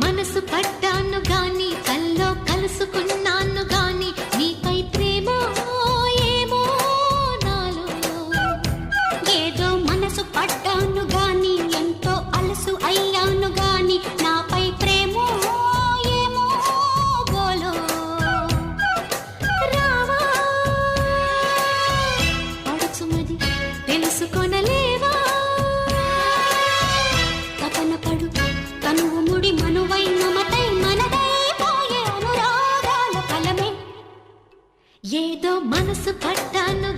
మనసు పడ్డాను గాని కల్లో కలుసుకున్నాను గాని నీపై ప్రేమ ఏమో నాలో. ఏదో మనసు పడ్డాను గాని ఎంతో అలసు అయ్యాను గాని నాపై ప్రేమ ఏమో బోలో రావా. పడుచు మరి తెలుసుకొనలేవా? తపన పడు తనువు ముడి మనువ? ఏదో మనసు పట్టాను